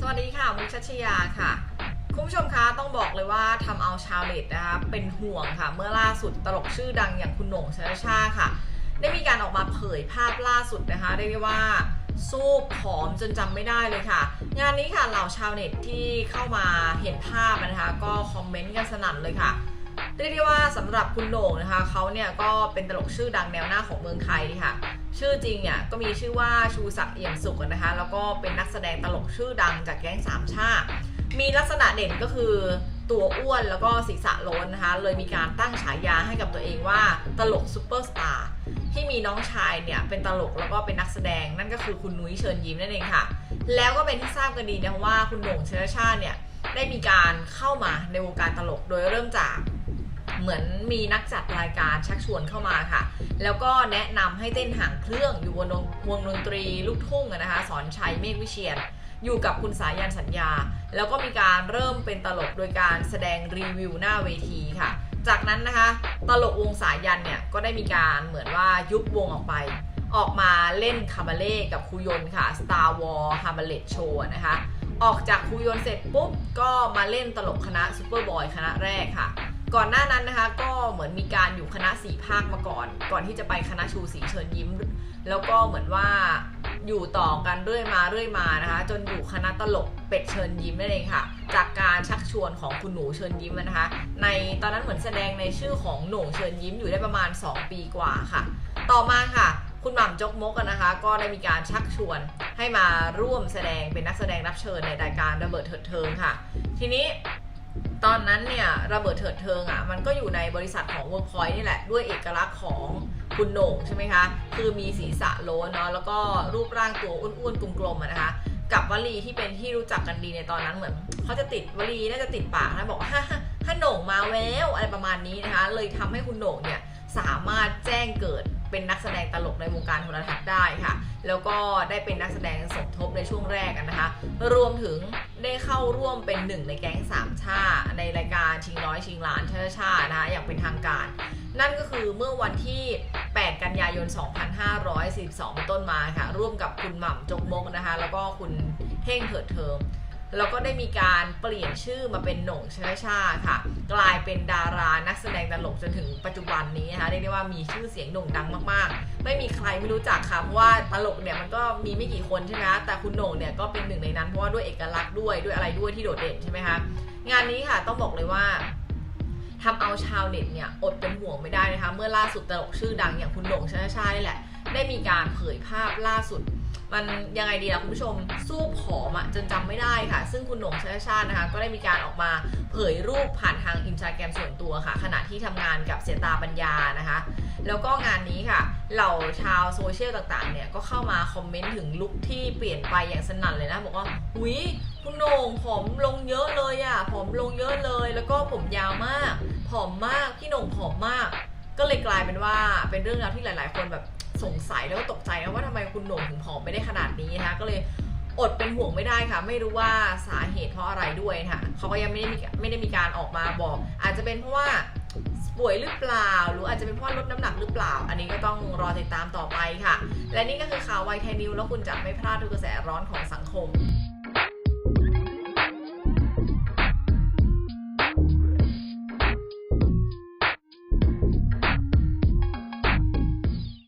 สวัสดีค่ะมุกชัชยาค่ะ คุณผู้ชมคะต้องบอกเลยว่าทำเอาชาวเน็ตนะคะเป็นห่วงค่ะ เมื่อล่าสุดตลกชื่อดังอย่างคุณโหน่งชาชาค่ะ ได้มีการออกมาเผยภาพล่าสุดนะคะเรียกได้ว่าสู้ผอมจนจำไม่ได้เลยค่ะ งานนี้ค่ะเหล่าชาวเน็ตที่เข้ามาเห็นภาพนะคะ ก็คอมเมนต์กันสนั่นเลยค่ะเรียกได้ว่าสำหรับคุณโหน่งนะคะเขาเนี่ยก็เป็นตลกชื่อดังแนวหน้าของเมืองไทยค่ะ ชื่อจริงเนี่ยก็มีชื่อว่าชูศักดิ์เอี่ยมสุขนะคะ แล้วก็เป็นนักแสดงตลกชื่อดังจากแก๊งสามชาติมีลักษณะเด่นก็คือตัวอ้วนแล้วก็ศีรษะโล้นนะคะ เลยมีการตั้งฉายาให้กับตัวเองว่าตลกซูเปอร์สตาร์ที่มีน้องชายเนี่ยเป็นตลกแล้วก็เป็นนักแสดงนั่นก็คือคุณนุ้ยเชิญยิ้มนั่นเองค่ะ แล้วก็เป็นที่ทราบกันดีนะว่าคุณโหน่งเชื้อชาติเนี่ยได้มีการเข้ามาในวงการตลกโดยเริ่มจาก เหมือนมีนักจัดรายการชักชวนเข้ามาค่ะ แล้วก็แนะนำให้เต้นห่างเครื่องอยู่บนวงดนตรีลูกทุ่งนะคะสอนชัยเมฆวิเชียนอยู่กับคุณสายันสัญญา แล้วก็มีการเริ่มเป็นตลกโดยการแสดงรีวิวหน้าเวทีค่ะ จากนั้นนะคะตลกวงสายันเนี่ยก็ได้มีการเหมือนว่ายุบวงออกไป ออกมาเล่นคาบาเล่กับครูยนค่ะ Star War h a m l e t Show นะคะออกจากครูยนเสร็จปุ๊บ ก็มาเล่นตลกคณะซูเปอร์บอยคณะแรกค่ะ ก่อนหน้านั้นนะคะก็เหมือนมีการอยู่คณะสีภาคมาก่อน ก่อนที่จะไปคณะชูสีเชิญยิ้ม แล้วก็เหมือนว่าอยู่ต่อกันเรื่อยมาเรื่อยมานะคะ จนอยู่คณะตลกเป็ดเชิญยิ้มนั่นเองค่ะ จากการชักชวนของคุณหนูเชิญยิ้มนะคะ ในตอนนั้นเหมือนแสดงในชื่อของหน่งเชิญยิ้มอยู่ได้ประมาณ 2 ปีกว่าค่ะ ต่อมาค่ะ คุณหม่ำจกมกนะคะ ก็ได้มีการชักชวนให้มาร่วมแสดงเป็นนักแสดงรับเชิญในรายการระเบิดเถิดเทิงค่ะ ทีนี้ ตอนนั้นเนี่ยระเบิดเถิดเทิงอะมันก็อยู่ในบริษัทของ Workpoint นี่แหละ ด้วยเอกลักษณ์ของคุณโหน่งใช่ไหมคะ คือมีศีรษะโล้นเนาะแล้วก็รูปร่างตัวอ้วนๆกลมๆนะคะ กับวลีที่เป็นที่รู้จักกันดีในตอนนั้นเหมือนเขาจะติดวลีน่าจะติดปากนะบอกฮ่าฮ่าฮ่าโหน่งมาแววอะไรประมาณนี้นะคะ เลยทำให้คุณโหน่งเนี่ยสามารถแจ้งเกิดเป็นนักแสดงตลกในวงการโทรทัศน์ได้ค่ะ แล้วก็ได้เป็นนักแสดงสมทบในช่วงแรกนะคะ รวมถึง ได้เข้าร่วมเป็นหนึ่งในแก๊งสามชาในรายการชิงร้อยชิงล้านชาติชาตินะคะอย่างเป็นทางการ นั่นก็คือเมื่อวันที่ 8 กันยายน 2542เป็นต้นมาค่ะ ร่วมกับคุณหม่ำจกมกนะคะ แล้วก็คุณเท่งเถิดเทิง แล้วก็ได้มีการเปลี่ยนชื่อมาเป็นหน่งชื้อชาค่ะ กลายเป็นดารานักแสดงตลกจนถึงปัจจุบันนี้นะคะเรียกได้ว่ามีชื่อเสียงโด่งดังมากๆ ไม่มีใครไม่รู้จักค่ะเพราะว่าตลกเนี่ยมันก็มีไม่กี่คนใช่ไหมคะแต่คุณโหน่งเนี่ยก็เป็นหนึ่งในนั้นเพราะว่าด้วยเอกลักษณ์ด้วยด้วยอะไรด้วยที่โดดเด่นใช่ไหมคะงานนี้ค่ะต้องบอกเลยว่าทำเอาชาวเน็ตเนี่ยอดเป็นห่วงไม่ได้นะคะเมื่อล่าสุดตลกชื่อดังอย่างคุณโหน่งชาชานี่แหละ ได้มีการเผยภาพล่าสุด มันยังไงดีล่ะคุณผู้ชมสู้ผอมอะจนจำไม่ได้ค่ะ ซึ่งคุณโหน่งชาชานะคะ ก็ได้มีการออกมาเผยรูปผ่านทางอินสตาแกรมส่วนตัวค่ะ ขณะที่ทำงานกับเสียตาปัญญานะคะ แล้วก็งานนี้ค่ะ เหล่าชาวโซเชียลต่างๆ เนี่ยก็เข้ามาคอมเมนต์ถึงลุคที่เปลี่ยนไปอย่างสนั่นเลยนะ บอกว่าหุยคุณโหน่งผอมลงเยอะเลยอะผอมลงเยอะเลย แล้วก็ผมยาวมากผอมมากพี่โหน่งผอมมาก ก็เลยกลายเป็นว่าเป็นเรื่องราวที่หลาย ๆ คนแบบ สงสัยแล้วก็ตกใจนะว่าทำไมคุณโหน่งถึงผอมไม่ได้ขนาดนี้นะคะก็เลยอดเป็นห่วงไม่ได้ค่ะ ไม่รู้ว่าสาเหตุเพราะอะไรด้วยนะคะเขาก็ยังไม่ได้มีไม่ได้มีการออกมาบอก อาจจะเป็นเพราะว่าป่วยหรือเปล่า หรืออาจจะเป็นเพราะลดน้ำหนักหรือเปล่า อันนี้ก็ต้องรอติดตามต่อไปค่ะ และนี่ก็คือข่าวไวไทยนิวแล้วคุณจะไม่พลาดทุกกระแสร้อนของสังคม